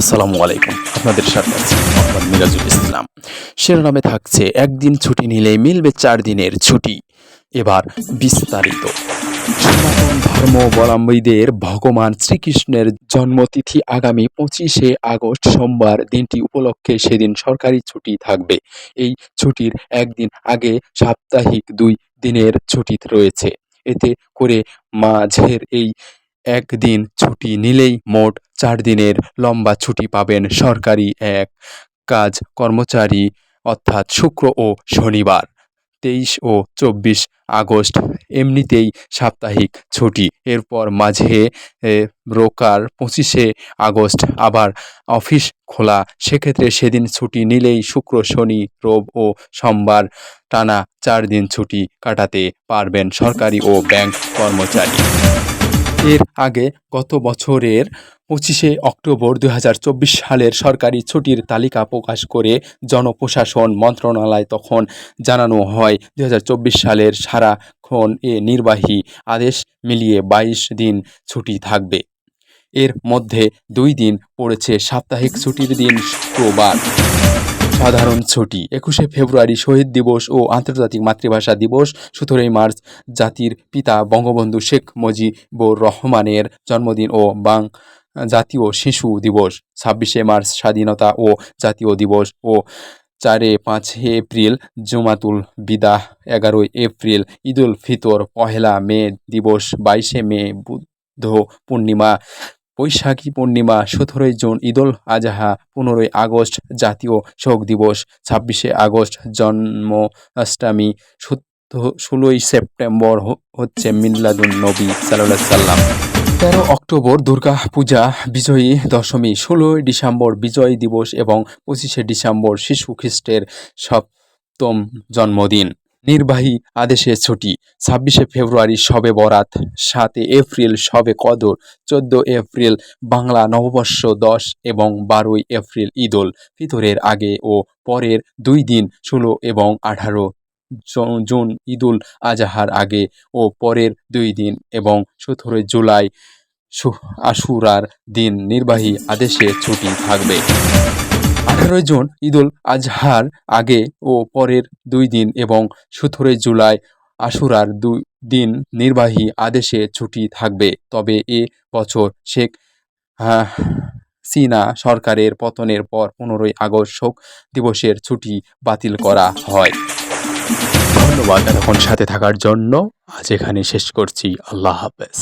আসসালামু আলাইকুম। আপনাদের সাথে আছি মোহাম্মদ মিরাজুল ইসলাম। শিরোনামে থাকছে, একদিন ছুটি নিলে মিলবে চার দিনের ছুটি। এবার বিস্তারিত। সনাতন ধর্মাবলম্বীদের ভগবান শ্রীকৃষ্ণের জন্মতিথি আগামী পঁচিশে আগস্ট সোমবার দিনটি উপলক্ষে সেদিন সরকারি ছুটি থাকবে। এই ছুটির একদিন আগে সাপ্তাহিক দুই দিনের ছুটি রয়েছে। এতে করে মাঝের এই একদিন ছুটি নিলেই মোট চার দিনের লম্বা ছুটি পাবেন সরকারি এক কাজ কর্মচারী, অর্থাৎ শুক্র ও শনিবার, তেইশ ও চব্বিশ আগস্ট। এমনিতেই সাপ্তাহিক ছুটি। এরপর মাঝে রোকার পঁচিশে আগস্ট আবার অফিস খোলা। সেক্ষেত্রে সেদিন ছুটি নিলেই শুক্র, শনি, রোব ও সোমবার টানা চার দিন ছুটি কাটাতে পারবেন সরকারি ও ব্যাংক কর্মচারী। এর আগে গত বছরের পঁচিশে অক্টোবর দু হাজার চব্বিশ সালের সরকারি ছুটির তালিকা প্রকাশ করে জনপ্রশাসন মন্ত্রণালয় তখন জানানো হয় দু হাজার চব্বিশ সালের সারাক্ষণ এ নির্বাহী আদেশ মিলিয়ে বাইশ দিন ছুটি থাকবে। এর মধ্যে দুই দিন পড়েছে সাপ্তাহিক ছুটির দিন শুক্রবার। সাধারণ ছুটি। একুশে ফেব্রুয়ারি শহীদ দিবস ও আন্তর্জাতিক মাতৃভাষা দিবস। সতেরোই মার্চ জাতির পিতা বঙ্গবন্ধু শেখ মুজিবুর রহমানের জন্মদিন ও বাং জাতীয় শিশু দিবস। ছাব্বিশে মার্চ স্বাধীনতা ও জাতীয় দিবস ও চারে পাঁচে এপ্রিল জুমাতুল বিদাহ এগারোই এপ্রিল ঈদুল ফিতর, পহেলা মে দিবস, বাইশে মে বুদ্ধ পূর্ণিমা বৈশাখী পূর্ণিমা সতেরোই জুন ঈদুল আজহা, পনেরোই আগস্ট, জাতীয় শোক দিবস, ছাব্বিশে আগস্ট, জন্মাষ্টমী ষোলোই সেপ্টেম্বর হচ্ছে মিল্লাদুল নবী সাল্লাহ সাল্লাম তেরো অক্টোবর দুর্গা পূজা, বিজয়ী দশমী, ষোলোই ডিসেম্বর বিজয় দিবস এবং পঁচিশে ডিসেম্বর শিশু খ্রিস্টের সপ্তম জন্মদিন। নির্বাহী আদেশে ছুটি। ছাব্বিশে ফেব্রুয়ারি শবে বরাত সাতে এপ্রিল শবে কদর চোদ্দ এপ্রিল বাংলা নববর্ষ দশ এবং বারোই এপ্রিল ঈদুল ফিতরের আগে ও পরের দুই দিন ষোলো এবং আঠারো জুন ঈদুল আজহার আগে ও পরের দুই দিন এবং সতেরোই জুলাই আশুরার দিন নির্বাহী আদেশে ছুটি থাকবে। আঠারোই জুন ঈদুল আজহার আগে ও পরের দুই দিন এবং সতেরোই জুলাই আশুরার দিন নির্বাহী আদেশে ছুটি থাকবে। তবে এ বছর শেখ চীনা সরকারের পতনের পর পনেরোই আগস্ট শোক দিবসের ছুটি বাতিল করা হয়। ধন্যবাদ এতক্ষণ সাথে থাকার জন্য। আজ এখানে শেষ করছি। আল্লাহ হাফেজ।